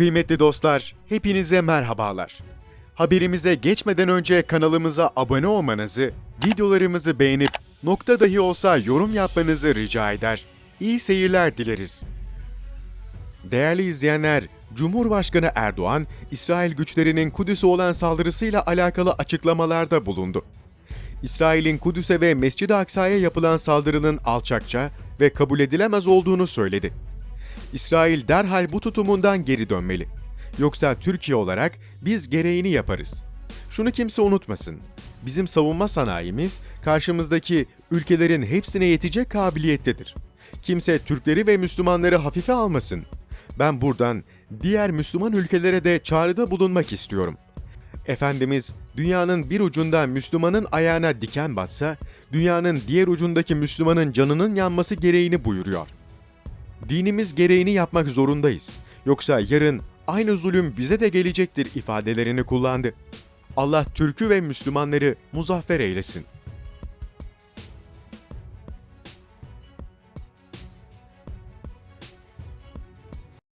Kıymetli dostlar, hepinize merhabalar. Haberimize geçmeden önce kanalımıza abone olmanızı, videolarımızı beğenip nokta dahi olsa yorum yapmanızı rica eder. İyi seyirler dileriz. Değerli izleyenler, Cumhurbaşkanı Erdoğan, İsrail güçlerinin Kudüs'e olan saldırısıyla alakalı açıklamalarda bulundu. İsrail'in Kudüs'e ve Mescid-i Aksa'ya yapılan saldırının alçakça ve kabul edilemez olduğunu söyledi. İsrail derhal bu tutumundan geri dönmeli. Yoksa Türkiye olarak biz gereğini yaparız. Şunu kimse unutmasın. Bizim savunma sanayimiz karşımızdaki ülkelerin hepsine yetecek kabiliyettedir. Kimse Türkleri ve Müslümanları hafife almasın. Ben buradan diğer Müslüman ülkelere de çağrıda bulunmak istiyorum. Efendimiz dünyanın bir ucunda Müslümanın ayağına diken batsa, dünyanın diğer ucundaki Müslümanın canının yanması gereğini buyuruyor. Dinimiz gereğini yapmak zorundayız. Yoksa yarın aynı zulüm bize de gelecektir ifadelerini kullandı. Allah Türk'ü ve Müslümanları muzaffer eylesin.